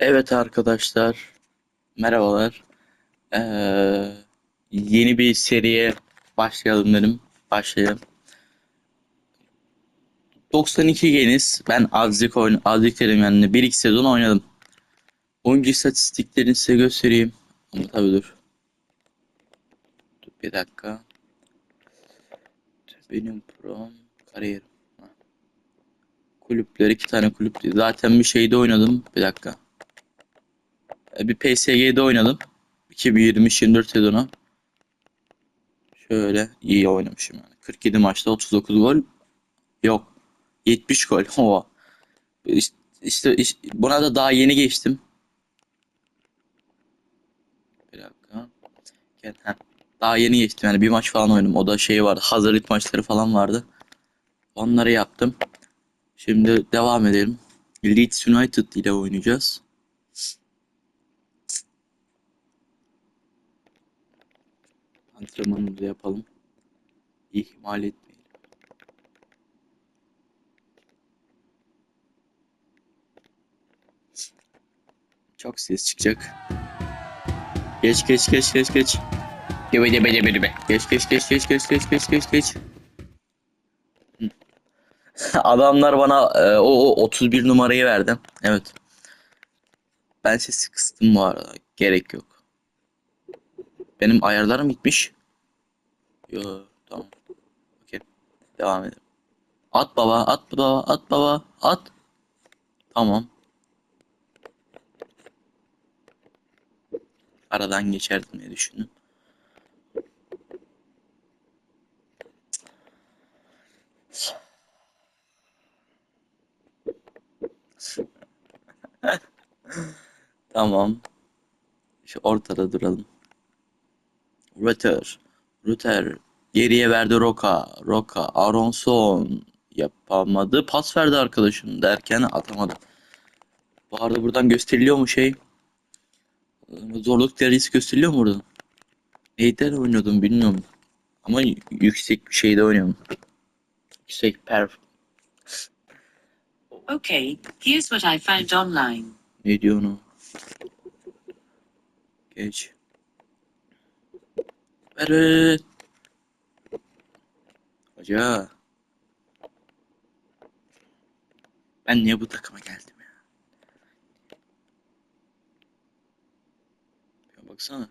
Evet arkadaşlar, merhabalar. Ee, yeni bir seriye başlayalım dedim. Başlayalım. 92 geniz. Ben azıcık oyun, azıcık dedim yani 1-2 sezon oynadım. Oyuncu istatistiklerini size göstereyim. Ama tabii dur. Dur bir dakika. Benim prom kariyerim. Kulüpler iki tane kulüp. Zaten bir şeyde oynadım. Bir dakika. E, Bir PSG'de oynadım. 2023-24 sezonu. Şöyle iyi oynamışım yani. 47 maçta 39 gol. Yok. 70 gol. Ova. İşte, işte, işte buna da daha yeni geçtim. Bir dakika. Daha yeni geçtim yani bir maç falan oynadım. O da şey vardı. Hazırlık maçları falan vardı. Onları yaptım. Şimdi devam edelim. Leeds United ile oynayacağız. Antrenmanımızı yapalım. İhmal etmeyelim. Çok ses çıkacak. Geç geç geç geç geç. Debe debe debe debe. Geç geç geç geç geç geç geç geç geç. Adamlar bana e, o, o 31 numarayı verdi. Evet. Ben sesi kıstım bu arada. Gerek yok. Benim ayarlarım gitmiş. Yo tamam. Okey. Devam edelim. At baba, at baba, at baba, at. Tamam. Aradan geçerdim diye düşündüm. Tamam. Şu ortada duralım. Rutter. Rutter. Geriye verdi Roka. Roka. Aronson. Yapamadı. Pas verdi arkadaşım derken atamadı. Bu arada buradan gösteriliyor mu şey? Zorluk derecesi gösteriliyor mu buradan? Neyden oynuyordum bilmiyorum. Ama yüksek bir şeyde oynuyorum. Yüksek perf. Okay, here's what I found online. Ne diyor onu? Geç. Ver. Hoca. Ben niye bu takıma geldim ya? Ya baksana.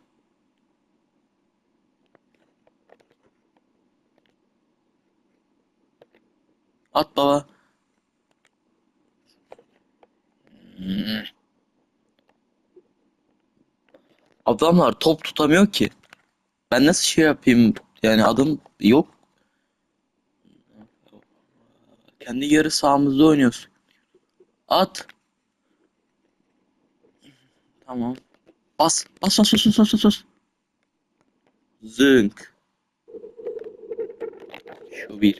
At baba. Hmm. Adamlar top tutamıyor ki. Ben nasıl şey yapayım? Yani adım yok. Kendi yarı sahamızda oynuyorsun. At. Tamam. Bas bas bas bas bas bas, bas. Zınk. Şu bir.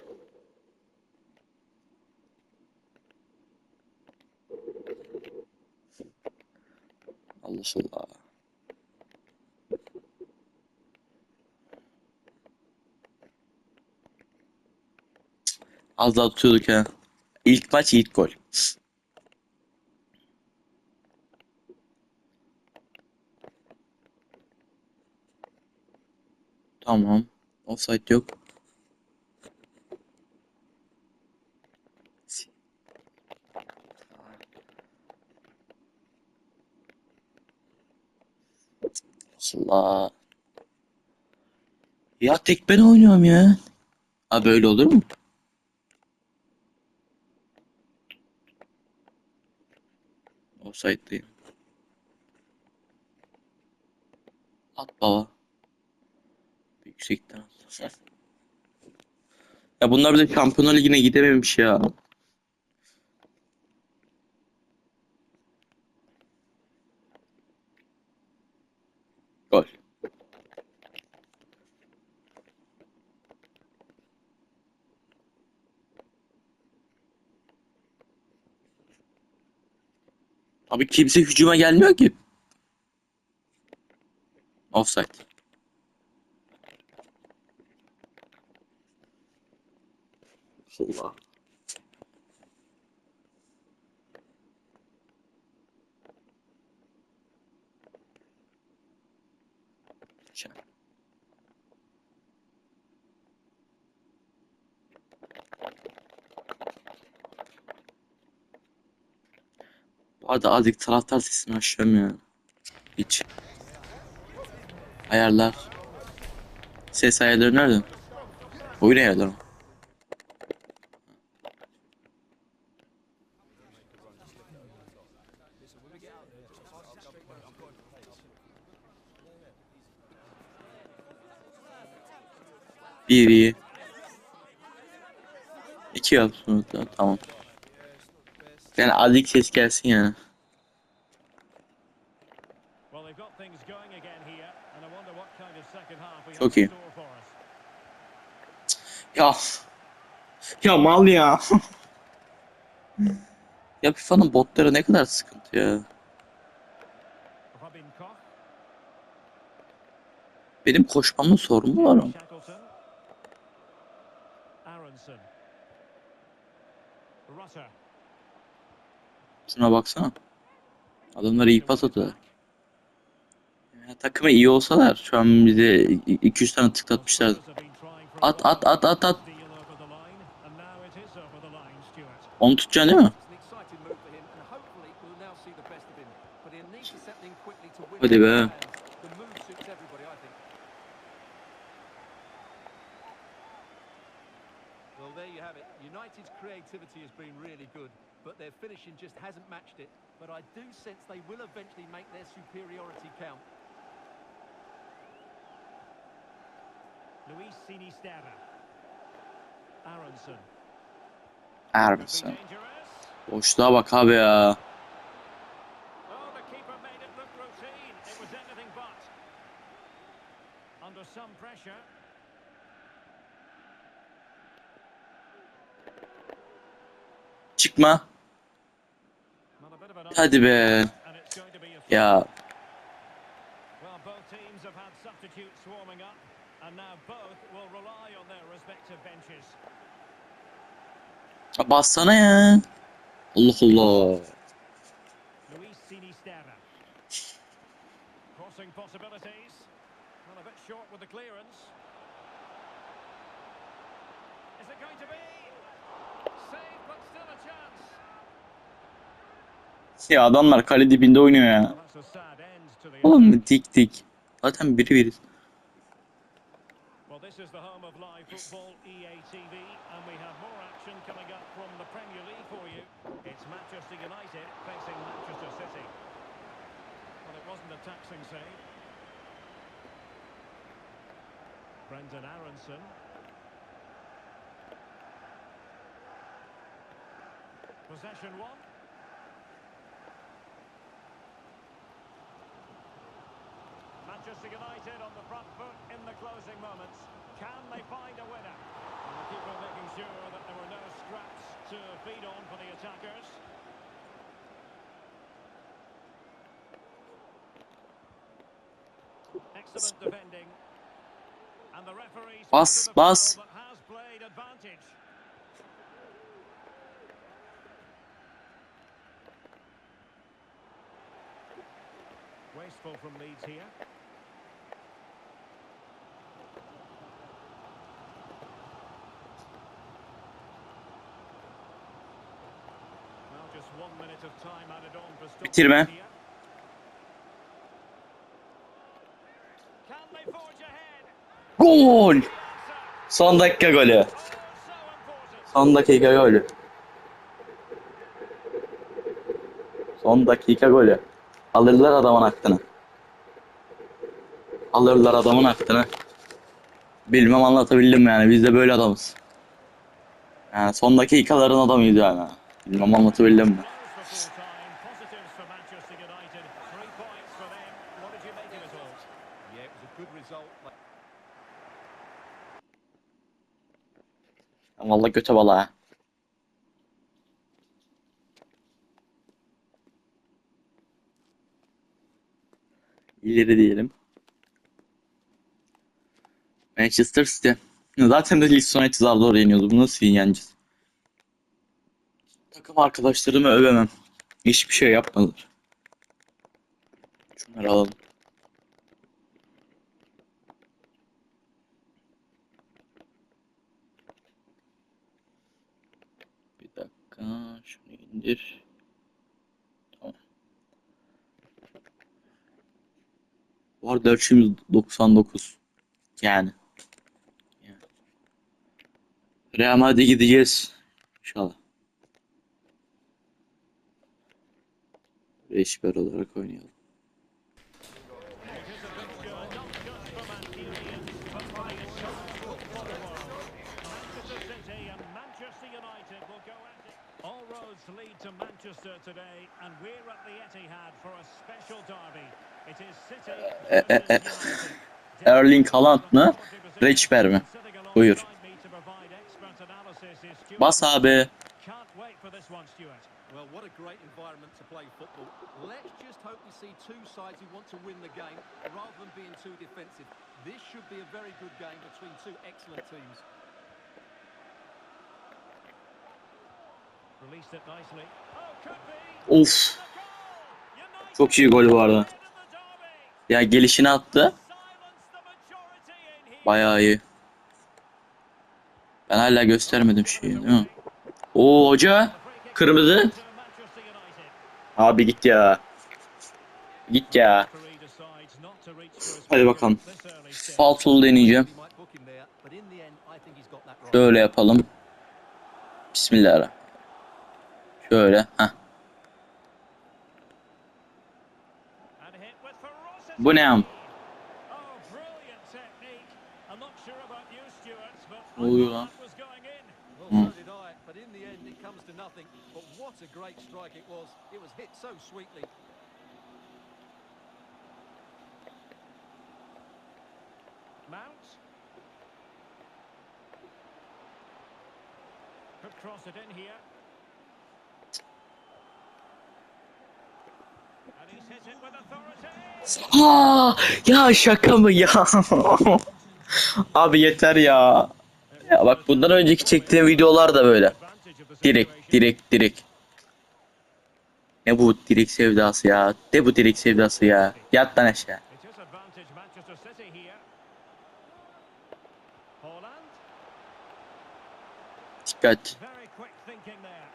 Allah Allah. Az daha tutuyorduk ha. İlk maç ilk gol. Tamam. Offside yok. Allah. Ya tek ben oynuyorum ya. Ha böyle olur mu? Offside'dayım. At baba. Yüksekten at. Ya bunlar bir de Şampiyonlar Ligi'ne gidememiş ya. Gol. Abi kimse hücuma gelmiyor ki. Offside. Allah. Şu an. Arada azıcık taraftar sesini ya. Hiç. Ayarlar. Ses ayarları nerede? Oyun ayarları? Bir. İki yapsın. Tamam. Yani azıcık ses gelsin yani. Well, they've got things going again here, and I wonder what kind of second half we have Çok iyi. Ya. Ya mal ya. ya FIFA'nın botları ne kadar sıkıntı ya. Benim koşmamda sorun mu var mı? Şuna baksana. Adamlar iyi pas atıyor. Takımı iyi olsalar şu an bize 200 tane tıklatmışlardı. At at at at at. Onu tutacaksın değil mi? Hadi be. Well, there you have it. United's creativity has been really good, but their finishing just hasn't matched it. But I do sense they will eventually make their superiority count. Luis Sinisterra. Aronson. Be dangerous. Boşluğa bak abi ya. Oh, the keeper made it look routine. It was anything but. Under some pressure. Çıkma. Well, a bit of an Hadi be. and it's going to be a Ya Well, both teams have had substitutes swarming up, and now both will rely on their respective benches. bassana ya. Allah Allah. Luis Sinisterra. Crossing possibilities. Well, a bit short with the clearance. Is it going to be? Save, but still a chance. Ya adamlar kale dibinde oynuyor ya. Oğlum dik dik. Zaten biri biriz. Well, this is the home of live football, EA TV, action coming up from the Premier League for you. It's Manchester United facing Manchester City. Well, it wasn't a taxing save. Brendan Aronson. Possession one. Manchester United on the front foot in the closing moments. Can they find a winner? And the keeper making sure that there were no scraps to feed on for the attackers. Excellent defending. And the referee Bas, spotted a bas. foul but has played advantage. Wasteful from Leeds here. Bitirme. Gol! Son dakika golü. Son dakika golü. Son dakika golü. Alırlar adamın hakkını. Alırlar adamın hakkını. Bilmem anlatabildim yani biz de böyle adamız. Yani son dakikaların adamıyız yani. Bilmem anlatabildim mi? Close for full time. Positives for Manchester United. Three points for them. What did you make of it all? Yeah, it was a good result. Vallahi göte bala ha. İleri diyelim. Manchester City. Zaten de Leeds United zar zor yeniyordu. Bu nasıl yeneceğiz? Takım arkadaşlarımı övemem. Hiçbir şey yapmadılar. Şunları alalım. İndir. Tamam. Var 499. Yani. yani. Real Madrid'e gideceğiz. İnşallah. Reşber olarak oynayalım. Manchester City and Manchester United will go at it. All roads lead to Manchester today, and we're at the Etihad for a special derby. It is City E, e, e. versus United. Erling Haaland mı? Reçber mi? Buyur. Bas abi. Well, what a great environment to play football. Let's just hope we see two sides who want to win the game rather than being too defensive. This should be a very good game between two excellent teams. Released it nicely. Of. Çok iyi gol bu arada. Ya gelişini attı. Bayağı iyi. Ben hala göstermedim şeyi değil mi? Oo hoca. Kırmızı. Abi git ya. Git ya. Hadi bakalım. Falsolu deneyeceğim. Şöyle yapalım. Bismillahirrahmanirrahim. Şöyle. Heh. And hit with ferocity. Bu ne am? Oh, brilliant technique. I'm not sure about you, Stuart, but Ne I oluyor thought lan? that was going in. Well, Hmm. so did I, but in the end, it comes to nothing. But what a great strike it was. It was hit so sweetly. Mount. Could cross it in here. Aa, ya şaka mı ya? Abi yeter ya. Ya bak bundan önceki çektiğim videolar da böyle. Direkt, direkt, direkt. Ne bu direkt sevdası ya? Ne bu direkt sevdası ya? Yat lan aşağı. Dikkat. Very quick thinking there.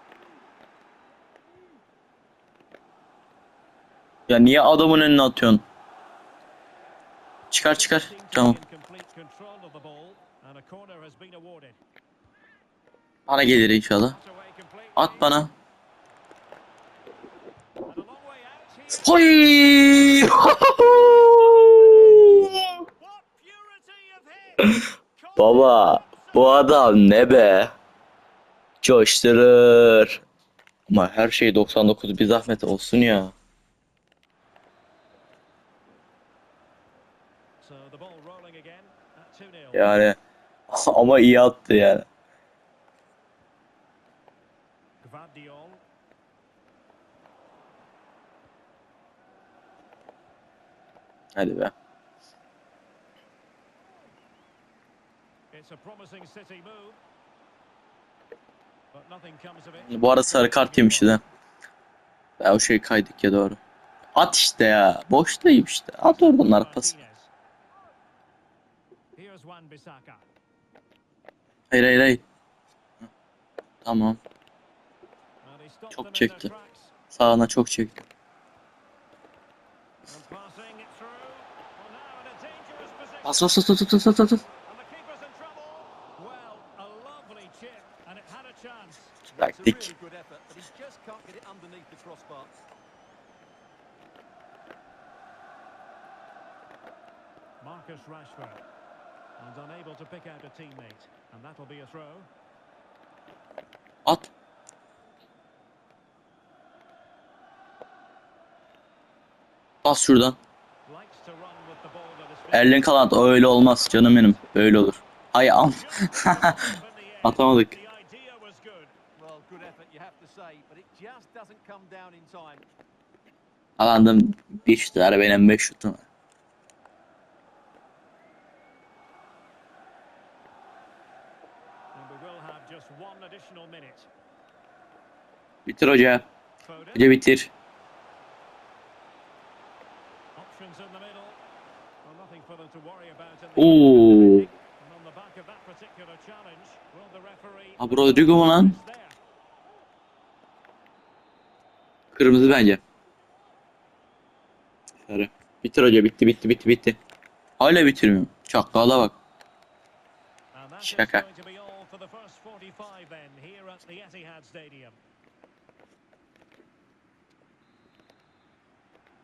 Ya niye adamın önüne atıyorsun? Çıkar çıkar. Tamam. Bana gelir inşallah. At bana. Hoy! Baba bu adam ne be? Coşturur. Ama her şey 99 bir zahmet olsun ya. So the ball rolling again at 2-0. Yani ama iyi attı yani. Hadi be. Bu arada sarı kart yemişti de. Ya o şey kaydık ya doğru. At işte ya. Boştayım işte. At oradan arpası. Hayır hayır hayır. Tamam. Çok çekti. Sağına çok position. Bas bas bas bas bas bas bas. Taktik. Marcus Rashford. And unable to pick out a teammate. And that'll be a throw. At. Bas şuradan. Haaland o öyle olmaz canım benim. Öyle olur. Hay am. Atamadık. İdea was good. Well, good effort, you have to say, but it just doesn't come down in time. Haaland'ın bir şutu var benim 5 şutum var. And we will have just one additional minute. Bitir hoca. Foden. Hoca bitir. Options in the middle. Well, nothing for them to worry about in the Oo. And on the back of that particular challenge, will the referee Ha bu Rodrigo mu lan? Kırmızı bence. Sarı. Bitir hoca bitti bitti bitti bitti. Hala bitirmiyorum. Çakala bak. Şaka. going to be all for the first 45 then here at the Etihad Stadium. So the ball moving again. United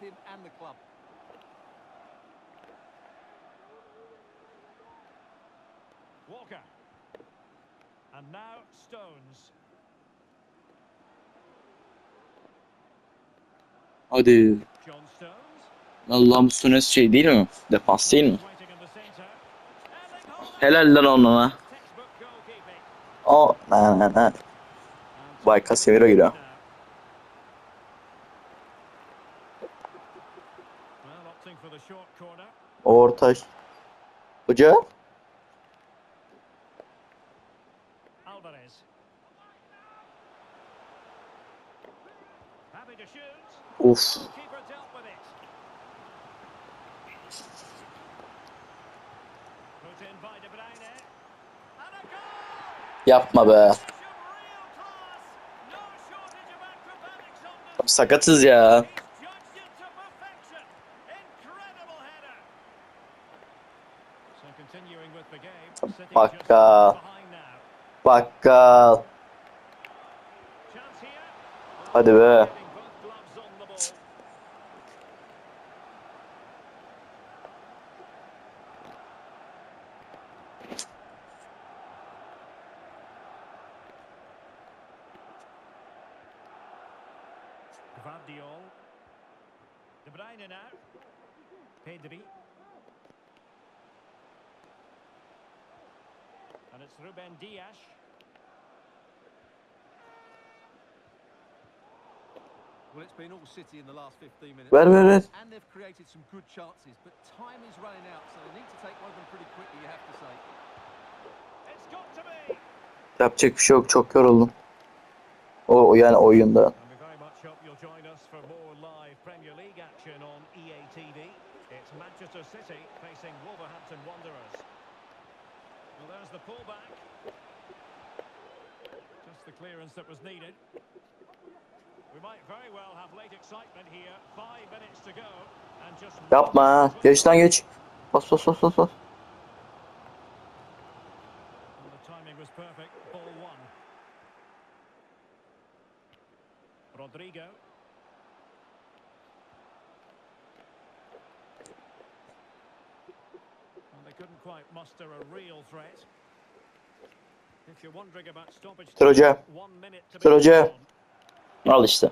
him and the club. Walker. And now Stones. Hadi. Allah'ım bu Stones şey değil mi? Defans değil mi? Helal lan goalkeeping. O. Na na na. Vay Casemiro giriyor. Orta. Hoca. Uf. Keeper dealt with it. Put in by De Bruyne. And a goal! Yapma be. Some real class. No shortage of acrobatics on this. Sakatız ya. He's judged it to perfection. Incredible header. So continuing with the game. Just Bakka. behind now. Bakkal. Here. Hadi be. Ruben Dias. Well, it's been all City in the last 15 minutes. Ver ver ver. And they've created some good chances, but time is running out, so they need to take one of them pretty quickly, you have to say. It's got to be. Yapacak bir şey yok. Çok yoruldum. O o yani oyunda. And we very much hope you'll join us for more live Premier League action on EA TV. It's Manchester City facing Wolverhampton Wanderers. Well, there's the pullback. Just the clearance that was needed. We might very well have late excitement here. Five minutes to go. And just one Yapma. Lan geç. Bas bas bas bas bas. And the timing was perfect. Ball one. Rodrigo. And they couldn't quite muster a real threat. If you're wondering about stoppage Dur hoca. time, one minute to Dur be hoca. on. Al işte.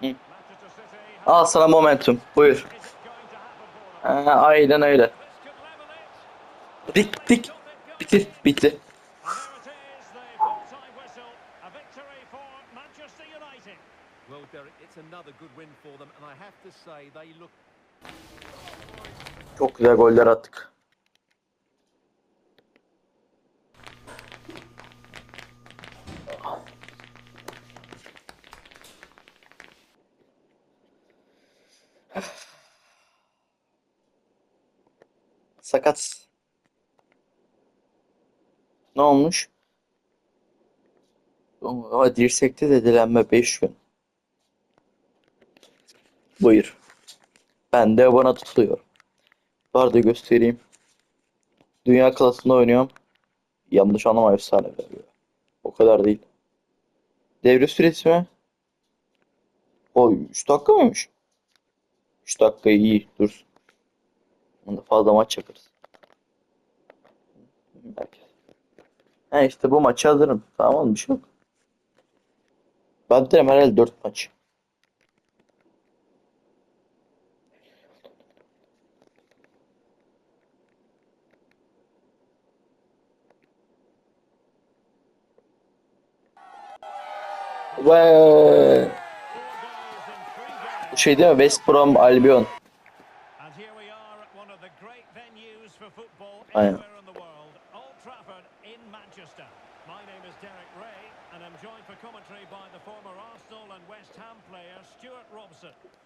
Manchester City have- Al sana momentum. Buyur. Ha, aynen öyle. Dik dik. Bitti. And there it is, the full-time whistle. A victory for Manchester United. Well, Derek, it's another good win for them, and I have to say they look Çok güzel goller attık. Sakat. Ne olmuş? Ama dirsekte de dilenme 5 gün. Buyur. Ben de bana tutuluyor. Var da göstereyim. Dünya klasında oynuyorum. Yanlış anlama efsane veriyor. O kadar değil. Devre süresi mi? O 3 dakika mıymış? 3 dakika iyi dur. Onda fazla maç yaparız. Belki. Ha işte bu maça hazırım. Tamam mı? Bir şey yok. Ben derim herhalde 4 maç. Ve şey değil mi? West Brom Albion. And here we are at one of the great venues for football Aynen. anywhere in the world, Old Trafford in Manchester. My name is Derek Ray, and I'm joined for commentary by the former Arsenal and West Ham player Stuart Robson. I'm looking forward to bringing you action from the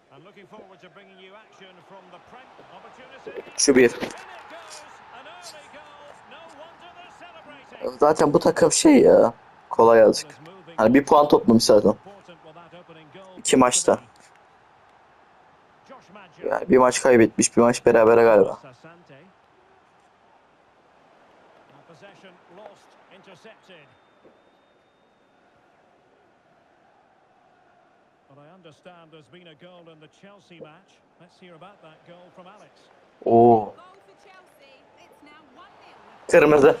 Prem opportunity. Şu bir. In it goes, an early goal. No wonder they're celebrating. Zaten bu takım şey ya. Kolay azıcık. Hani bir puan toplamış zaten. İki maçta. Yani bir maç kaybetmiş, bir maç berabere galiba. Sasante. Now possession lost, intercepted. But I understand there's been a goal in the Chelsea match. Let's hear about that goal from Alex. Oo. Goal for Chelsea. It's now 1-0. Kırmızı.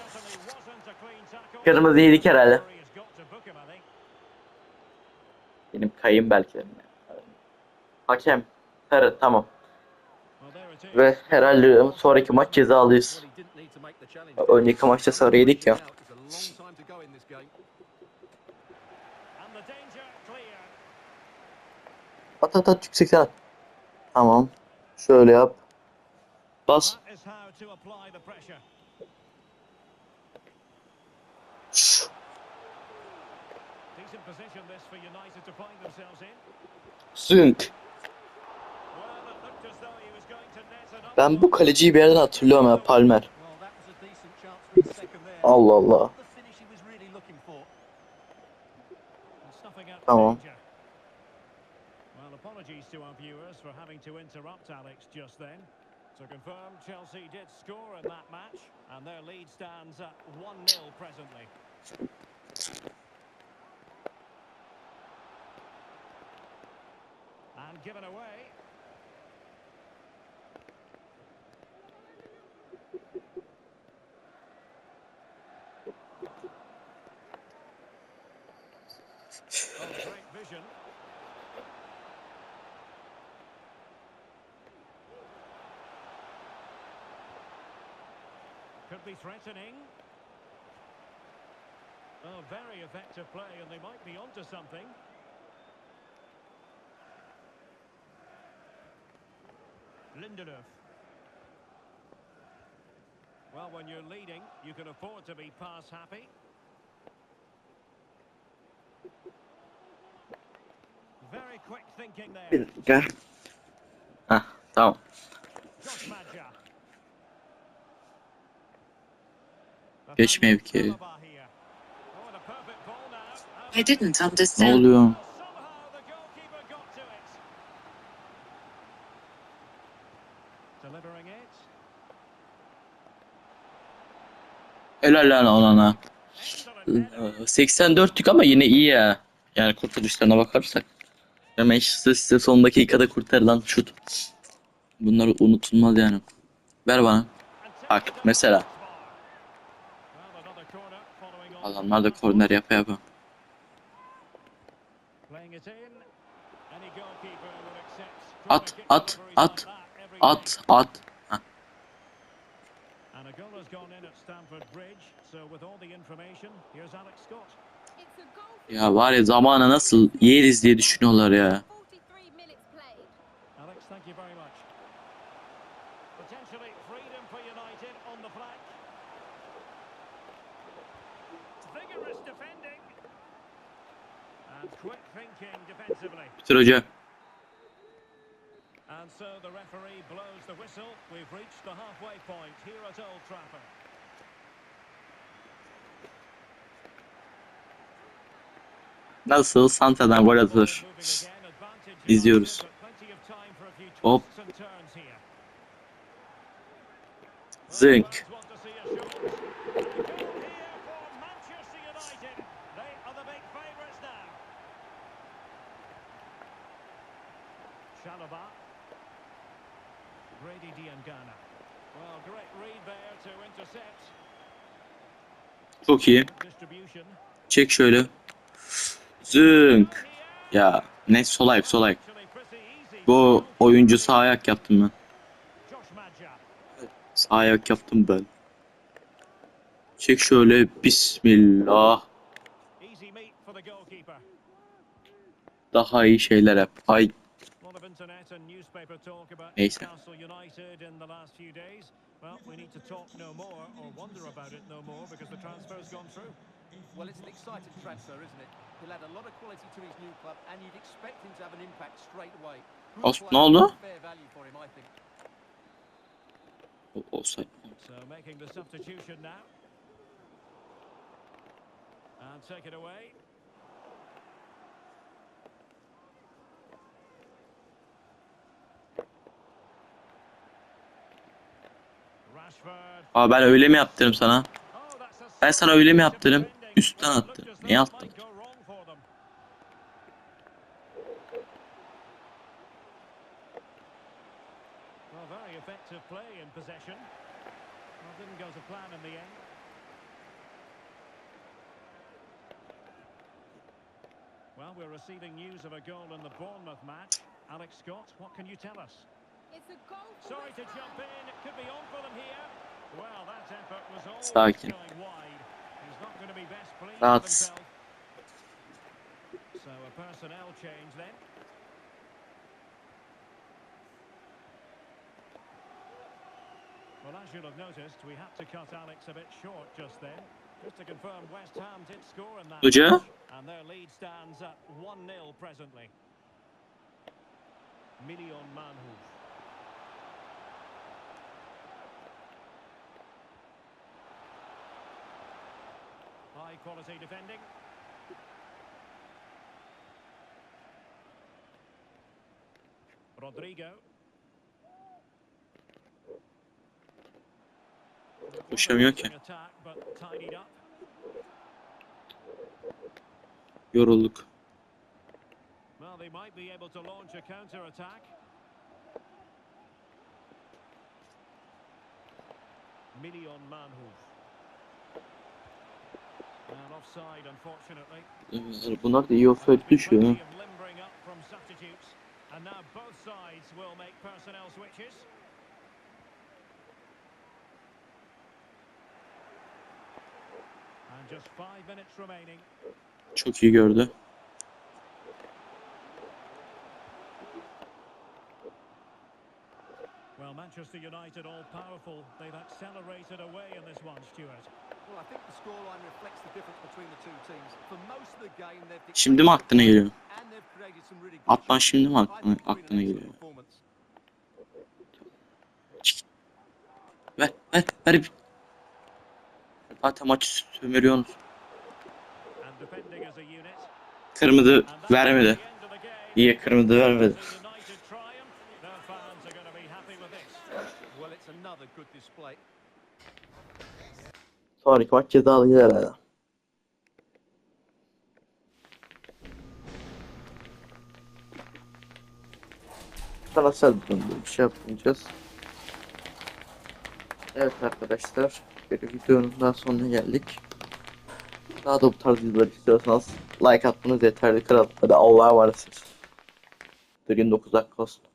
Kırmızı yedik herhalde. Benim kayım belki. de. Hakem. Evet tamam. Ve herhalde sonraki maç cezalıyız. Önceki maçta sarı yedik ya. Now, it's a long time to go in this game. And the danger clear. At at at yüksekten at. Tamam. Şöyle yap. Bas. İn. Zünk. Ben bu kaleciyi bir yerden hatırlıyorum ya Palmer. Allah Allah. Not to our viewers for having to interrupt Alex just then. To confirm, Chelsea did score in that match, and their lead stands at 1-0 presently. And given away. Oh, great vision. Could be threatening. Oh, very effective play, and they might be onto something. Lindelöf. Well, when you're leading, you can afford to be pass happy. Very quick thinking Bir there. dakika. Hah Geç mevki. I didn't Ne understand. oluyor? Helal lan olana. Header. 84'lük ama yine iyi ya. Yani kurtuluşlarına bakarsak. Ya Manchester City son dakikada kurtarılan şut. Bunlar unutulmaz yani. Ver bana. Bak mesela. to the crossbar. Well, another corner following on Adamlar da korner yapa yapa. At, at, at, At at. Ya var ya zamana nasıl yeriz diye düşünüyorlar ya. Bitir hoca. And so the referee blows the whistle. We've reached the halfway point here at Old Trafford. Nasıl Santa'dan gol atılır. İzliyoruz. Hop. Zınk. Chalobah. Grady Diangana. Well, great read there to intercept. Çok iyi. Çek şöyle. Here Ya ne sol ayak sol ayak. Bu oyuncu sağ ayak yaptım ben. Sağ ayak yaptım ben. Çek şöyle bismillah. Daha iyi şeyler yap. Ay internet and newspaper talk about Neyse. Newcastle United in the last few days. Well, we need to talk no more or wonder about it no more because the transfer's gone through. Well, it's an exciting transfer, isn't it? He'll add a lot of quality to his new club, and you'd expect him to have an impact straight away. Good Os- player, ne oldu? Fair value for him, I think. o- olsaydı. So making the substitution now. And take it away. Aa ben öyle mi yaptırım sana? Ben sana öyle mi yaptırım? Üstten attım. Niye end. Well, we're receiving news of a goal in the Bournemouth match. Alex Scott, what can you tell us? It's a goal Sorry to jump in, it could be on for them here. Well, that effort was always Sakin. going wide. He's not going to be best pleased Rahat. with himself. So a personnel change then. Well, as you'll have noticed, we had to cut Alex a bit short just then. Just to confirm, West Ham did score in that Hoca? match, and their lead stands at 1-0 presently. Million Manhoef. High quality defending. Rodrigo. Koşamıyor ki. Attack, but tidied. Yorulduk. Well, they might be able to launch a counter attack. Million Manhoef. And offside, unfortunately. Bunlar da iyi offside düşüyor. ha. Plenty of limbering up from substitutes. And now both sides will make personnel switches. And just five minutes remaining. Çok iyi gördü. Well, Manchester United all powerful. They've accelerated away in this one, Stuart. Şimdi mi aklına geliyor? chances. şimdi mi aklına, aklına geliyor? Ver ver ver. bir- Zaten maçı sömürüyorsunuz. Kırmızı vermedi. İyi kırmızı vermedi. Sonraki maç cezalı herhalde. Döndü. Bir şey yapmayacağız. Evet arkadaşlar. Bir videonun daha sonuna geldik. Daha da bu tarz videolar istiyorsanız like atmanız yeterli. Kanalda da Allah'a emanetsiniz. Bugün 9 dakika olsun.